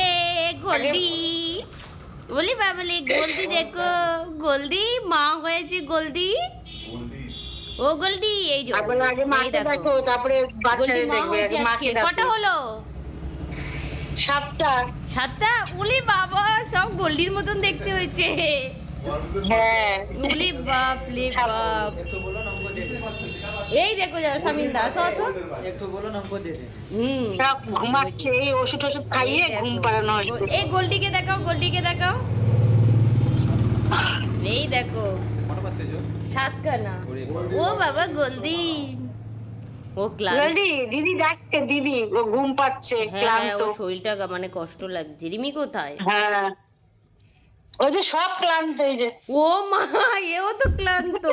এ গোল্ডি বলি বাবলি গোল্ডি দেখো। গোল্ডি মা হয়েছে গোল্ডি ও গোল্ডি এই যে আগে মাকে দেখো। তারপরে বাচ্চাদের মা দেখবে মাকে কটা হলো? সাতটা। সাতটা? উলি বাবা সব গোল্ডির মতন দেখতে হয়েছে। হ্যাঁ। উলি বাপ লে বাপ। একটু বলো নম্বর দে এই দেখো যাও স্বামীন দাস আসো একটু বলো নম্বর দিয়ে দে হুম। সব ঘুমাচ্ছে এই ওষুধ ওষুধ খাইয়ে ঘুম পাড়ানো হয়েছে এই গোল্ডিকে দেখাও গোল্ডিকে দেখাও। এই দেখো। কটা পাচ্ছে জো? সাতখানা। ও বাবা। গোল্ডি ও ক্লান্ত। দিদি দিদি ডাকছে দিদি ও ঘুম পাচ্ছে হ্যাঁ ক্লান্ত। শরীরটা মানে কষ্ট লাগছে। রিমি কোথায়? হ্যাঁ। ওই যে সব ক্লান্ত এই যে। ও মা এও তো ক্লান্ত।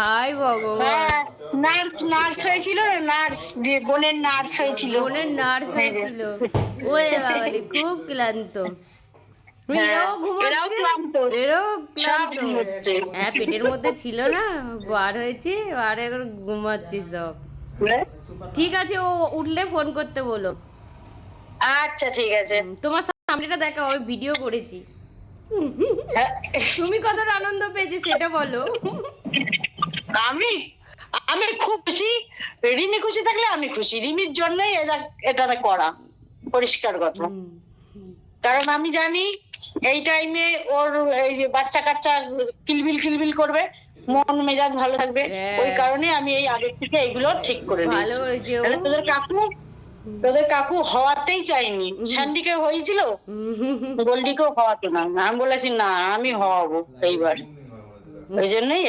হাই ভগবান। হ্যাঁ নার্স নার্স হয়েছিল নার্স বোনের নার্স হয়েছিল। বোনের নার্স হয়েছিল। ওরে বাবা খুব ক্লান্ত। হ্যাঁ, হ্যাঁ পেটের মধ্যে ছিল না বার হয়েছে আর এখন ঘুমাচ্ছি সব। ঠিক আছে ও উঠলে ফোন করতে বলো। আচ্ছা ঠিক আছে। তোমার সামনেটা দেখাও আমি ভিডিও করেছি। হ্যাঁ, তুমি কতটা আনন্দ পেয়েছ সেটা বলো। আমি? আমি খুব খুশি। রিমি খুশি থাকলে আমি খুশি। রিমির জন্যই এটা এটা করা। পরিষ্কার কথা। কারণ আমি জানি এই টাইমে ওর এই যে বাচ্চা কাচ্চা কিলবিল কিলবিল করবে মন মেজাজ ভালো থাকবে। হ্যাঁ। ওই কারণে আমি এই আগের থেকে এইগুলো ঠিক করে নিয়েছি। তাহলে তোদের কাকু তোদের কাকু হওয়াতেই চাইনি। স্যান্ডিকে হয়েছিল? গোল্ডিকেও হওয়াতো না। আমি বলেছি না আমি হওয়াবো এইবার। ওই জন্যই